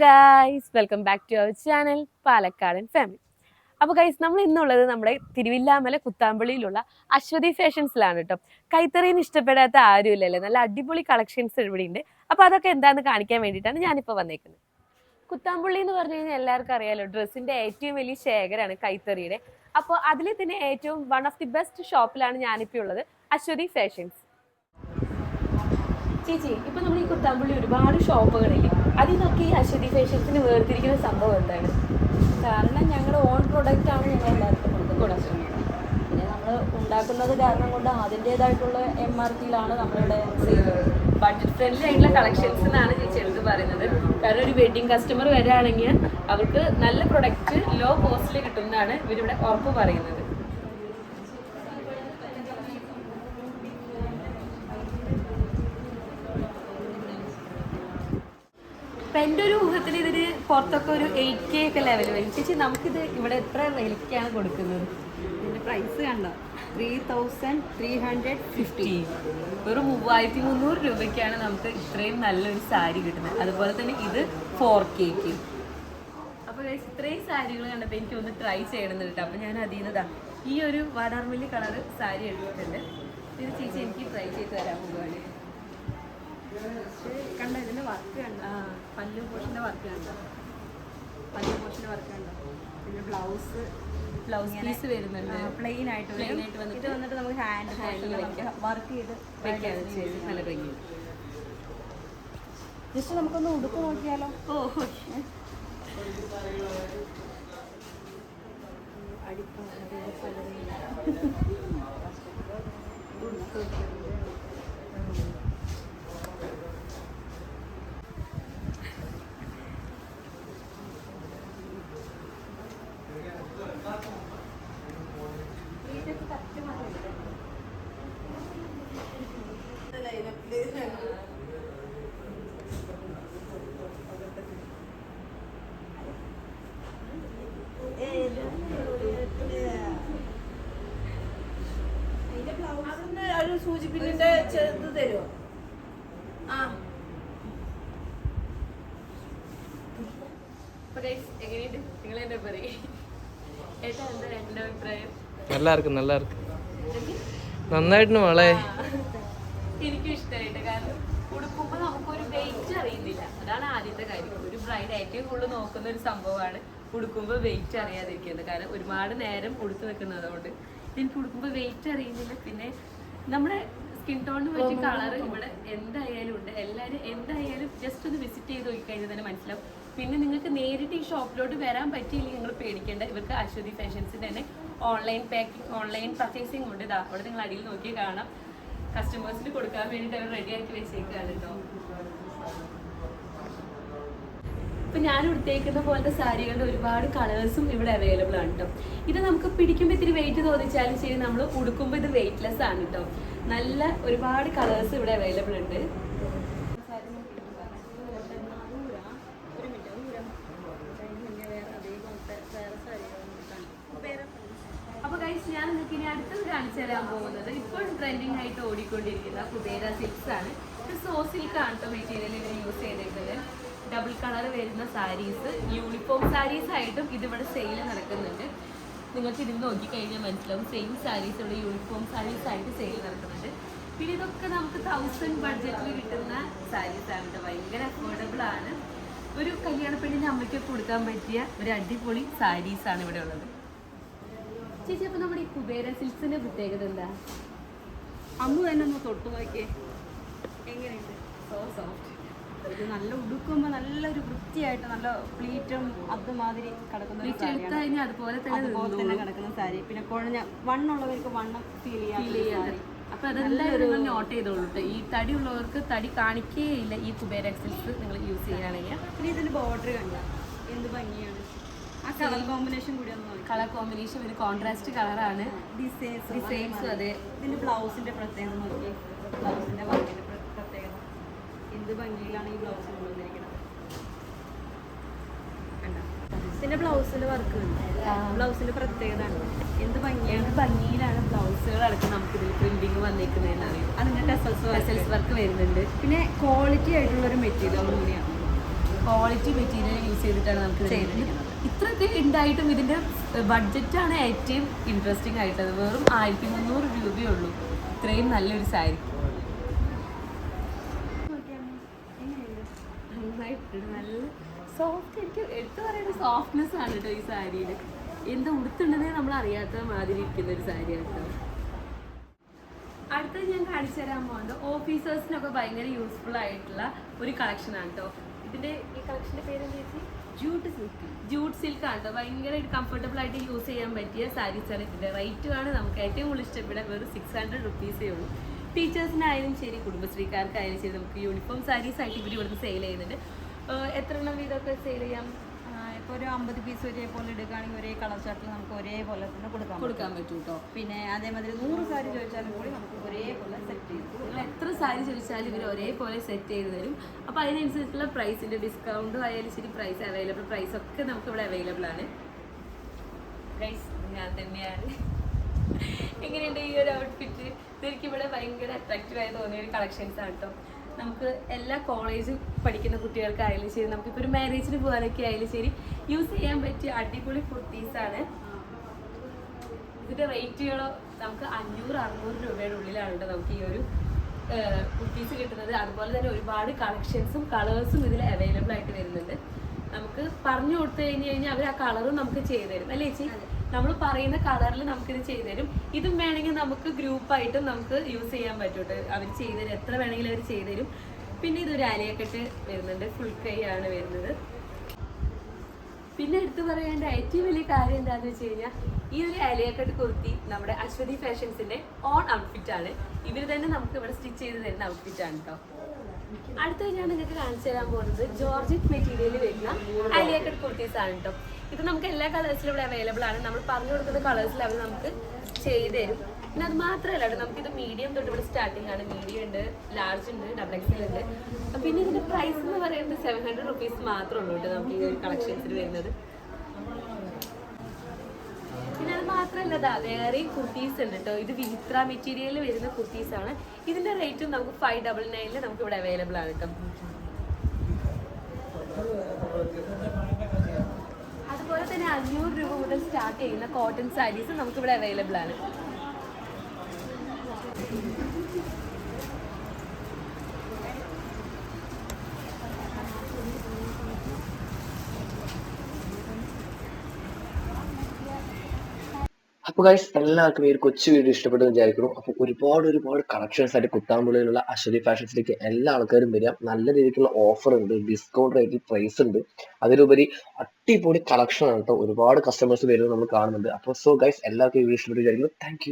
Guys welcome back to our channel Palakkadan family അപ്പോൾ guys നമ്മൾ ഇന്നുള്ളത് നമ്മുടെ തിരുവില്ലാമല കുത്താമ്പള്ളിയിലുള്ള അശ്വതി ഫാഷൻസിലാണ് കേട്ടോ. കൈത്തറീന്ന് ഇഷ്ടപ്പെടാത്ത ആരുമില്ലല്ലേ? നല്ല അടിപൊളി കളക്ഷൻസ് ഇവിടെ ഉണ്ട്. അപ്പോൾ അതൊക്കെ എന്താണെന്ന് കാണിക്കാൻ വേണ്ടിയിട്ടാണ് ഞാനിപ്പോൾ വന്നേക്കുന്നത്. കുത്താമ്പുള്ളി എന്ന് പറഞ്ഞു കഴിഞ്ഞാൽ എല്ലാവർക്കും അറിയാലോ ഡ്രസ്സിന്റെ ഏറ്റവും വലിയ ശേഖരമാണ് കൈത്തറിയുടെ. അപ്പോൾ അതിൽ തന്നെ ഏറ്റവും വൺ ഓഫ് ദി ബെസ്റ്റ് ഷോപ്പിലാണ് ഞാനിപ്പോൾ ഉള്ളത് അശ്വതി ഫാഷൻസ്. ചേച്ചി ഇപ്പം നമ്മൾ ഈ കുത്താമ്പുള്ളി ഒരുപാട് ഷോപ്പുകളില്ലേ അതിൽ നിന്നൊക്കെ ഈ അശ്വതി ഫേഷ്യൽസിന് വേർതിരിക്കുന്ന സംഭവം എന്താണ്? കാരണം ഞങ്ങളുടെ ഓൺ പ്രൊഡക്റ്റ് ആണ് ഞങ്ങൾ എല്ലാവർക്കും കൊടുക്കുന്നത്. പിന്നെ നമ്മൾ ഉണ്ടാക്കുന്നത് കാരണം കൊണ്ട് അതിന്റെതായിട്ടുള്ള എം ആർ പിയിലാണ് നമ്മളിവിടെ ബഡ്ജറ്റ് ഫ്രണ്ട്ലി ആയിട്ടുള്ള കളക്ഷൻസ് എന്നാണ് ചേച്ചി എടുത്ത് പറയുന്നത്. കാരണം ഒരു വെഡിങ് കസ്റ്റമർ വരികയാണെങ്കിൽ അവർക്ക് നല്ല പ്രൊഡക്റ്റ് ലോ കോസ്റ്റിൽ കിട്ടുമെന്നാണ് ഇവരിവിടെ ഉറപ്പ് പറയുന്നത്. ഇപ്പൊ എന്റെ ഒരു ഊഹത്തിൽ ഇതിന് പുറത്തൊക്കെ ഒരു എയ്റ്റ് കെ ഒക്കെ ലെവൽ വരും. ചേച്ചി നമുക്കിത് ഇവിടെ എത്ര വിലയ്ക്കാണ് കൊടുക്കുന്നത്? ഇതിന്റെ പ്രൈസ് കണ്ടോ? Three thousand three hundred fifty വെറും മൂവായിരത്തി മുന്നൂറ് രൂപയ്ക്കാണ് നമുക്ക് ഇത്രയും നല്ലൊരു സാരി കിട്ടുന്നത്. അതുപോലെ തന്നെ ഇത് ഫോർ കെക്ക് അപ്പോൾ ഇത്രയും സാരികൾ കണ്ടപ്പോൾ എനിക്ക് ഒന്ന് ട്രൈ ചെയ്യണമെന്ന് കേട്ടോ. അപ്പോൾ ഞാൻ അതിൽ നിന്നതാ ഈ ഒരു വാടാർമല്ലി കളർ സാരി എടുത്തിട്ടുണ്ട്. ഇത് ചേച്ചി എനിക്ക് ട്രൈ ചെയ്ത് തരാൻ പോവുകയാണ്. കണ്ടോ ഇതിന്റെ വർക്ക് കണ്ട? പല്ലു പോഷന്റെ വർക്ക് കണ്ട? പല്ലു പോഷന്റെ വർക്ക് കണ്ട? പിന്നെ ബ്ലൗസ് ബ്ലൗസ് പീസ് വരുന്നുണ്ട്. പ്ലെയിൻ ആയിട്ട് പ്ലെയിൻ ആയിട്ട് വന്നിട്ട് ഇത് വന്നിട്ട് നമുക്ക് ഹാൻഡ് ഹാൻഡിൽ വെക്കാം. വർക്ക് ചെയ്ത് വെക്കാൻ ചെയ്ത് നല്ല ഭംഗി ജസ്റ്റ് നമുക്കൊന്ന് ഉടുപ്പ് നോക്കിയാലോ? ഓ അവിടുന്ന് ഒരു സൂചിപ്പിന്നിന്റെ ചെറുത് തരുമോ ആ അപ്പൊ guys, എങ്ങനെയുണ്ട് നിങ്ങൾ എന്നെ പറയും ഏട്ടാ എന്താ ജിബിനിന്റെ ചെറുത് തരുമോ ആ. നല്ലായിരിക്കും നല്ലാർക്കും നന്നായിട്ട് മോളെ. എനിക്കും ഇഷ്ടമായിട്ട് കാരണം ഉടുക്കുമ്പോൾ നമുക്കൊരു വെയിറ്റ് അറിയുന്നില്ല. അതാണ് ആദ്യത്തെ കാര്യം. ഒരു ബ്രൈഡ് ഏറ്റവും കൂടുതൽ നോക്കുന്ന ഒരു സംഭവമാണ് ഉടുക്കുമ്പോ വെയിറ്റ് അറിയാതിരിക്കുന്നത്. കാരണം ഒരുപാട് നേരം ഉടുത്തു നിൽക്കുന്നതുകൊണ്ട് അതുകൊണ്ട് എനിക്ക് ഉടുക്കുമ്പോൾ വെയിറ്റ് അറിയുന്നില്ല. പിന്നെ നമ്മുടെ സ്കിൻ ടോണിന് പറ്റിയ കളർ ഇവിടെ എന്തായാലും ഉണ്ട്. എല്ലാവരും എന്തായാലും ജസ്റ്റ് ഒന്ന് വിസിറ്റ് ചെയ്ത് നോക്കിക്കഴിഞ്ഞാൽ തന്നെ മനസ്സിലാവും. പിന്നെ നിങ്ങൾക്ക് നേരിട്ട് ഈ ഷോപ്പിലോട്ട് വരാൻ പറ്റിയില്ലെങ്കിൽ നിങ്ങൾ പേടിക്കേണ്ട. ഇവർക്ക് അശ്വതി ഫാഷൻസിന്റെ തന്നെ ഓൺലൈൻ പാക്കിംഗ് ഓൺലൈൻ പർച്ചേസിംഗ് ഉണ്ട്. ഇതാ അവിടെ നിങ്ങൾ അടിയിൽ നോക്കി കാണാം. കസ്റ്റമേഴ്സിന് കൊടുക്കാൻ വേണ്ടിയിട്ട് അവർ റെഡി ആക്കി വെച്ചേക്കാണ് കേട്ടോ ഇപ്പൊ ഞാൻ ഉടുത്തേക്കുന്ന പോലത്തെ സാരികളുടെ ഒരുപാട് കളേഴ്സും ഇവിടെ അവൈലബിൾ ആണ് കേട്ടോ ഇത് നമുക്ക് പിടിക്കുമ്പോൾ ഇത്തിരി വെയിറ്റ് തോന്നിച്ചാലും ശരി നമ്മൾ ഉടുക്കുമ്പോൾ ഇത് വെയിറ്റ്ലെസ് ആണ് കേട്ടോ നല്ല ഒരുപാട് കളേഴ്സ് ഇവിടെ അവൈലബിൾ ഉണ്ട്. അപ്പൊ ഗൈസ് ഞാൻ നിങ്ങൾക്ക് ഇനി അടുത്തത് കാണിച്ചു തരാൻ പോകുന്നത് ഇപ്പോൾ ട്രെൻഡിങ് ആയിട്ട് ഓടിക്കൊണ്ടിരിക്കുന്ന കുബേര സിൽക്സ് ആണ്. ഇത് സോ സിൽക്ക് ആണ് കേട്ടോ മെറ്റീരിയൽ യൂസ് ചെയ്തേക്കുന്നത് ഡബിൾ കളർ വരുന്ന സാരീസ് യൂണിഫോം സാരീസ് ആയിട്ടും ഇതിവിടെ സെയിൽ നടക്കുന്നുണ്ട്. നിങ്ങൾക്ക് ഇതിൽ നോക്കിക്കഴിഞ്ഞാൽ മനസ്സിലാവും. സെയിം സാരീസ് ഇവിടെ യൂണിഫോം സാരീസ് ആയിട്ട് സെയിൽ നടക്കുന്നുണ്ട്. പിന്നെ ഇതൊക്കെ നമുക്ക് തൗസൻഡ് ബഡ്ജറ്റിൽ കിട്ടുന്ന സാരീസ് ആണ് കേട്ടോ ഭയങ്കര അഫോർഡബിൾ ആണ്. ഒരു കല്യാണ പെണ്ണിന്റെ അമ്മയ്ക്ക് കൊടുക്കാൻ പറ്റിയ ഒരു അടിപൊളി സാരീസ് ആണ് ഇവിടെ ഉള്ളത്. ചേച്ചി അപ്പൊ നമ്മുടെ ഈ കുബേര സിൽക്സിന്റെ പ്രത്യേകത എന്താ? അമ്മ തന്നെ ഒന്ന് തൊട്ട് നോക്കിയേ. എങ്ങനെയുണ്ട്? സോ സോഫ്റ്റ് ഇത് നല്ല ഉടുക്കുമ്പോൾ നല്ലൊരു വൃത്തിയായിട്ട് നല്ല പ്ലീറ്റും അതുമാതിരി കിടക്കുന്ന ഒരു സാരിയാണ്. അതുപോലെ തന്നെ അതുപോലെ തന്നെ കിടക്കുന്ന സാരി. പിന്നെ കുഴഞ്ഞ വണ്ണുള്ളവർക്ക് വണ്ണം ഫീൽ ചെയ്യാൻ അപ്പൊ അതെന്തായാലും നിങ്ങൾ നോട്ട് ചെയ്തോളൂട്ടേ. ഈ തടി ഉള്ളവർക്ക് തടി കാണിക്കേയില്ല ഈ കുബേര എക്സൽസ് നിങ്ങൾ യൂസ് ചെയ്യുകയാണെങ്കിൽ. പിന്നെ ഇതിന്റെ ബോർഡർ കണ്ട? എന്ത് ഭംഗിയാണ്. ആ കളർ കോമ്പിനേഷൻ കൂടി കളർ കോമ്പിനേഷൻ ഒരു കോൺട്രാസ്റ്റ് കളറാണ് ഡിസൈൻസ് ഡിസൈൻസും അതെ. ഇതിന്റെ ബ്ലൗസിന്റെ പ്രത്യേകത നോക്കി ബ്ലൗസിന്റെ വർക്കിന്റെ എന്ത് ഭംഗിയിലാണ് ഈ ബ്ലൗസ് കൊണ്ടുവന്നിരിക്കുന്നത് കണ്ടോ? ഇതിന്റെ ബ്ലൗസിന്റെ വർക്ക് ബ്ലൗസിന്റെ പ്രത്യേകത എന്ത് ഭംഗിയാണ്? ഭംഗിയിലാണ് ബ്ലൗസുകൾ അടക്കം നമുക്ക് ഇതിൽ പ്രിന്റിങ് വന്നേക്കുന്നതെന്ന് അറിയാം? അതിന്റെ ടെസൽസ് വർക്ക് വരുന്നുണ്ട്. പിന്നെ ക്വാളിറ്റി ആയിട്ടുള്ള ഒരു മെറ്റീരിയൽ കൂടിയാണ്. ക്വാളിറ്റി മെറ്റീരിയൽ യൂസ് ചെയ്തിട്ടാണ് നമുക്ക് ചെയ്തിരിക്കുന്നത്. ഇത്രയൊക്കെ ഉണ്ടായിട്ടും ഇതിന്റെ ബഡ്ജറ്റാണ് ഏറ്റവും ഇൻട്രസ്റ്റിംഗ് ആയിട്ടത് വെറും ആയിരത്തി മുന്നൂറ് രൂപയേ ഉള്ളൂ. ഇത്രയും നല്ലൊരു സാരി നന്നായിട്ടുണ്ട് നല്ല സോഫ്റ്റ് എനിക്ക് എടുത്തു പറയുന്ന സോഫ്റ്റ്നെസ് ആണ് കേട്ടോ ഈ സാരിയിൽ എന്താ ഉടുത്തുണ്ടെന്നേ നമ്മൾ അറിയാത്ത മാതിരി ഇരിക്കുന്ന ഒരു സാരിയാണ് കേട്ടോ അടുത്തത് ഞാൻ കാണിച്ചു തരാൻ പോകുന്നത് ഓഫീസേഴ്സിനൊക്കെ ഭയങ്കര യൂസ്ഫുൾ ആയിട്ടുള്ള ഒരു കളക്ഷൻ ആണ് കേട്ടോ ഇതിന്റെ ഈ കളക്ഷന്റെ പേര് എന്താ ചേച്ചി? ജൂട്ട് സിൽക്ക് ജൂട്ട് സിൽക്ക് ആണ് കേട്ടോ ഭയങ്കര കംഫർട്ടബിൾ ആയിട്ട് യൂസ് ചെയ്യാൻ പറ്റിയ സാരീസ് ആണ് ഇതിന്റെ. റേറ്റ് ആണ് നമുക്ക് ഏറ്റവും കൂടുതൽ ഇഷ്ടപ്പെടാൻ വെറും സിക്സ് ഹൺഡ്രഡ് റുപ്പീസേ ഉള്ളൂ. ടീച്ചേഴ്സിനായാലും ശരി കുടുംബശ്രീക്കാർക്കായാലും ശരി നമുക്ക് യൂണിഫോം സാരീസ് ആയിട്ട് ഇവർ ഇവിടുന്ന് സെയിൽ ചെയ്യുന്നുണ്ട്. എത്ര എണ്ണം വീതമൊക്കെ സെയിൽ ചെയ്യാം? ഇപ്പോൾ ഒരു അമ്പത് പീസ് ഒരേപോലെ എടുക്കുകയാണെങ്കിൽ ഒരേ കളർ ചാർട്ടിൽ നമുക്ക് ഒരേപോലെ തന്നെ കൊടുക്കാം കൊടുക്കാൻ പറ്റും കേട്ടോ പിന്നെ അതേമാതിരി നൂറ് സാരി ചോദിച്ചാലും കൂടി നമുക്ക് ഒരേപോലെ സെറ്റ് ചെയ്ത് എത്ര സാരി ചോദിച്ചാലും ഇവർ ഒരേപോലെ സെറ്റ് ചെയ്ത് തരും. അപ്പോൾ അതിനനുസരിച്ചുള്ള പ്രൈസിന്റെ ഡിസ്കൗണ്ട് ആയാലും ശരി പ്രൈസ് അവൈലബിൾ പ്രൈസ് ഒക്കെ നമുക്ക് ഇവിടെ അവൈലബിൾ ആണ്. പ്രൈസ് ഞാൻ തന്നെയാണ്. എങ്ങനെയുണ്ട് ഈ ഒരു ഔട്ട്ഫിറ്റ് ഇതെനിക്ക് ഇവിടെ ഭയങ്കര അട്രാക്റ്റീവ് ആയി തോന്നിയ ഒരു കളക്ഷൻസ് ആണ് കേട്ടോ നമുക്ക് എല്ലാ കോളേജ് പഠിക്കുന്ന കുട്ടികൾക്കായാലും ശരി നമുക്കിപ്പോൾ ഒരു മാരേജിന് പോകാനൊക്കെ ആയാലും ശരി യൂസ് ചെയ്യാൻ പറ്റിയ അടിപൊളി കുർത്തീസാണ് ഇതിന്റെ റേറ്റുകളോ നമുക്ക് അഞ്ഞൂറ് അറുന്നൂറ് രൂപയുടെ ഉള്ളിലാണ് കേട്ടോ നമുക്ക് ഈ ഒരു കുർത്തീസ് കിട്ടുന്നത്. അതുപോലെ തന്നെ ഒരുപാട് കളക്ഷൻസും കളേഴ്സും ഇതിൽ അവൈലബിൾ ആയിട്ട് വരുന്നുണ്ട്. നമുക്ക് പറഞ്ഞു കൊടുത്തു കഴിഞ്ഞ് കഴിഞ്ഞാൽ അവർ ആ കളറും നമുക്ക് ചെയ്തു തരും. അല്ലേ ചേച്ചി? നമ്മൾ പറയുന്ന കളറിൽ നമുക്കിത് ചെയ്തു തരും. ഇതും വേണമെങ്കിൽ നമുക്ക് ഗ്രൂപ്പായിട്ടും നമുക്ക് യൂസ് ചെയ്യാൻ പറ്റും അവർ ചെയ്തു തരും. എത്ര വേണമെങ്കിലും അവർ ചെയ്തു തരും. പിന്നെ ഇതൊരു അലയക്കെട്ട് വരുന്നുണ്ട്. ഫുൾ കൈ ആണ് വരുന്നത്. പിന്നെ എടുത്തു പറയേണ്ട ഏറ്റവും വലിയ കാര്യം എന്താണെന്ന് വെച്ച് കഴിഞ്ഞാൽ ഈ ഒരു അലിയക്കട്ട് കുർത്തി നമ്മുടെ അശ്വതി ഫാഷൻസിന്റെ ഓൺ ഔട്ട്ഫിറ്റ് ആണ്. ഇവർ തന്നെ നമുക്ക് ഇവിടെ സ്റ്റിച്ച് ചെയ്ത് തരുന്ന ഔട്ട്ഫിറ്റ് ആണ് കേട്ടോ അടുത്തത് ഞാൻ നിങ്ങൾക്ക് കാണിച്ചു തരാൻ പോകുന്നത് ജോർജറ്റ് മെറ്റീരിയൽ വരുന്ന അലിയക്കട്ട് കുർത്തീസ് ആണ് കേട്ടോ ഇത് നമുക്ക് എല്ലാ കളേഴ്സിലും ഇവിടെ അവൈലബിൾ ആണ്. നമ്മൾ പറഞ്ഞു കൊടുക്കുന്ന കളേഴ്സിൽ അവർ നമുക്ക് ചെയ്ത് തരും. പിന്നെ അത് മാത്രമല്ല നമുക്കിത് മീഡിയം തൊട്ട് ഇവിടെ സ്റ്റാർട്ടിംഗ് ആണ്. മീഡിയം ഉണ്ട് ലാർജ് ഉണ്ട് ഡബിൾ എക്സൽ ഉണ്ട്. പിന്നെ ഇതിന്റെ പ്രൈസ് എന്ന് പറയുന്നത് സെവൻ ഹൺഡ്രഡ് റുപ്പീസ് മാത്രമേ ഉള്ളൂ കേട്ടോ നമുക്ക് ഈ ഒരു കളക്ഷൻസിൽ വരുന്നത്. പിന്നെ അത് മാത്രമല്ല അതാ വേറെയും കുർത്തീസ് ഉണ്ട് കേട്ടോ. ഇത് വിചിത്ര മെറ്റീരിയലിൽ വരുന്ന കുർത്തീസ് ആണ്. ഇതിന്റെ റേറ്റും നമുക്ക് ഫൈവ് ഡബിൾ നയനിൽ നമുക്ക് ഇവിടെ അവൈലബിൾ ആണ് കേട്ടോ. തന്നെ അഞ്ഞൂറ് രൂപ മുതൽ സ്റ്റാർട്ട് ചെയ്യുന്ന കോട്ടൺ സാരീസ് നമുക്കിവിടെ അവൈലബിൾ ആണ്. അപ്പോൾ ഗൈസ് എല്ലാവർക്കും ഈ ഒരു കൊച്ചു വീഡിയോ ഇഷ്ടപ്പെട്ടു വിചാരിക്കുന്നു. അപ്പോൾ ഒരുപാട് ഒരുപാട് കളക്ഷൻസ് ആയിട്ട് കുത്താമ്പുള്ളിലുള്ള അശ്വതി ഫാഷൻസിലേക്ക് എല്ലാ ആൾക്കാരും വരിക. നല്ല രീതിക്കുള്ള ഓഫർ ഉണ്ട് ഡിസ്കൗണ്ട് റേറ്റിൽ പ്രൈസ് ഉണ്ട്. അതിലുപരി അടിപൊളി കളക്ഷൻ ആണ് കേട്ടോ ഒരുപാട് കസ്റ്റമേഴ്സ് വരുന്നത് നമ്മൾ കാണുന്നുണ്ട്. അപ്പോൾ സോ ഗൈസ് എല്ലാവർക്കും ഈ വീഡിയോ ഇഷ്ടപ്പെട്ടു വിചാരിക്കുന്നു. താങ്ക്